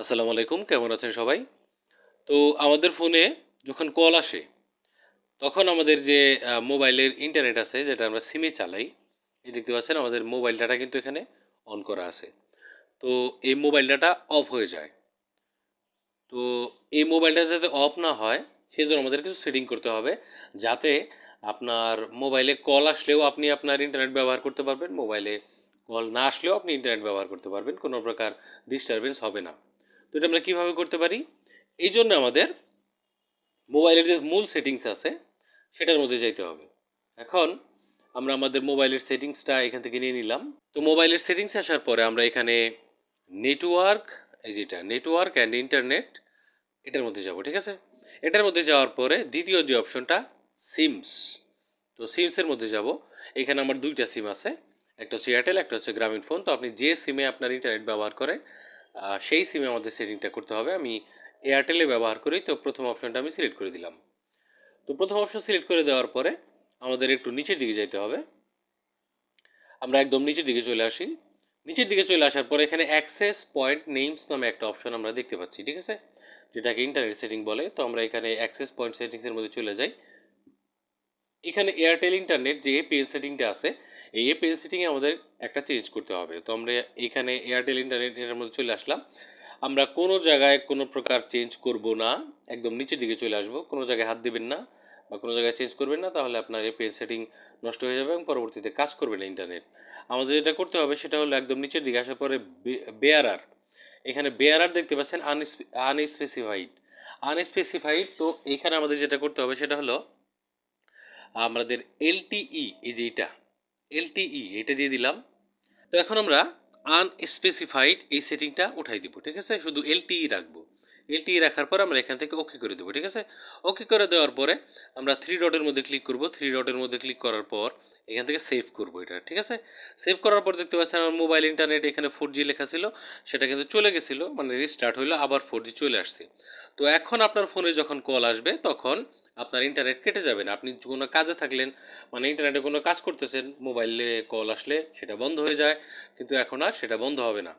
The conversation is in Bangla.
আসসালামু আলাইকুম, কেমন আছেন সবাই? তো আমাদের ফোনে যখন কল আসে, তখন আমাদের যে মোবাইলের ইন্টারনেট আছে, যেটা আমরা সিমে চালাই, এই দেখতে পাচ্ছেন আমাদের মোবাইল ডাটা কিন্তু এখানে অন করা আছে। তো এই মোবাইল ডাটা অফ হয়ে যায়। তো এই মোবাইলটা যাতে অফ না হয় সেই জন্য আমাদের কিছু সেটিং করতে হবে, যাতে আপনার মোবাইলে কল আসলেও আপনি আপনার ইন্টারনেট ব্যবহার করতে পারবেন, মোবাইলে কল না আসলেও আপনি ইন্টারনেট ব্যবহার করতে পারবেন, কোনো প্রকার ডিস্টারবেন্স হবে না। তো এটা আমরা কীভাবে করতে পারি? এই জন্য আমাদের মোবাইলের যে মূল সেটিংস আছে সেটার মধ্যে যাইতে হবে। এখন আমরা আমাদের মোবাইলের সেটিংসটা এখান থেকে নিয়ে নিলাম। তো মোবাইলের সেটিংস আসার পরে আমরা এখানে নেটওয়ার্ক এই যেটা নেটওয়ার্ক অ্যান্ড ইন্টারনেট এটার মধ্যে যাব ঠিক আছে? এটার মধ্যে যাওয়ার পরে দ্বিতীয় যে অপশনটা সিমস। তো সিমসের মধ্যে যাব। এখানে আমার দুইটা সিম আছে। একটা হচ্ছে এয়ারটেল একটা হচ্ছে গ্রামীণ ফোন। তো আপনি যে সিমে আপনার ইন্টারনেট ব্যবহার আহ, সেই সিমে আমাদের সেটিংটা করতে হবে। আমি এয়ারটেলে ব্যবহার করি, তো প্রথম অপশনটা আমি সিলেক্ট করে দিলাম। তো প্রথম অপশন সিলেক্ট করে দেওয়ার পরে আমাদের একটু নিচের দিকে যাইতে হবে। আমরা একদম নিচের দিকে চলে আসি। নিচের দিকে চলে আসার পরে এখানে অ্যাক্সেস পয়েন্ট নেমস নামে একটা অপশন আমরা দেখতে পাচ্ছি, ঠিক আছে? যেটাকে ইন্টারনেট সেটিং বলে। তো আমরা এখানে অ্যাক্সেস পয়েন্ট সেটিংসের মধ্যে চলে যাই। এখানে এয়ারটেল ইন্টারনেট যে পেন সেটিংটা আছে এই পেন সেটিংয়ে আমাদের একটা চেঞ্জ করতে হবে। তো আমরা এখানে এয়ারটেল ইন্টারনেট এর মধ্যে চলে আসলাম। আমরা কোনো জায়গায় কোনো প্রকার চেঞ্জ করব না। একদম নিচের দিকে চলে আসব। কোনো জায়গায় হাত দেবেন না বা কোনো জায়গায় চেঞ্জ করবেন না, তাহলে আপনার পেন সেটিং নষ্ট হয়ে যাবে এবং পরবর্তীতে কাজ করবে না ইন্টারনেট আমাদের যেটা করতে হবে সেটা হলো একদম নিচের দিকে আসার পরে বেয়ারার এখানে বেয়ারার দেখতে পাচ্ছেন আনস্পেসিফাইড আনস্পেসিফাইড তো এইখানে আমাদের যেটা করতে হবে সেটা হলো, আমাদের এলটিই এই যে এটা এলটিই, এটা দিয়ে দিলাম। তো এখন আমরা আনস্পেসিফাইড এই সেটিংটা উঠাই দিব, ঠিক আছে? শুধু এলটিই রাখব। এলটিই রাখার পর আমরা এখান থেকে ওকে করে দেবো, ঠিক আছে? ওকে করে দেওয়ার পরে আমরা থ্রি ডটের মধ্যে ক্লিক করব। থ্রি ডটের মধ্যে ক্লিক করার পর এখান থেকে সেভ করব এটা, ঠিক আছে? সেভ করার পর দেখতে পাচ্ছেন আমার মোবাইল ইন্টারনেট এখানে ফোর জি লেখা ছিল, সেটা কিন্তু চলে গেছিল মানে রিস্টার্ট হইল, আবার ফোর জি চলে আসছে। তো এখন আপনার ফোনে যখন কল আসবে, তখন আপনার ইন্টারনেট কেটে যাবে না। আপনি কোনো কাজে থাকলেন মানে ইন্টারনেটে কোনো কাজ করতেছেন মোবাইলে কল আসলে সেটা বন্ধ হয়ে যায়, কিন্তু এখন আর সেটা বন্ধ হবে না।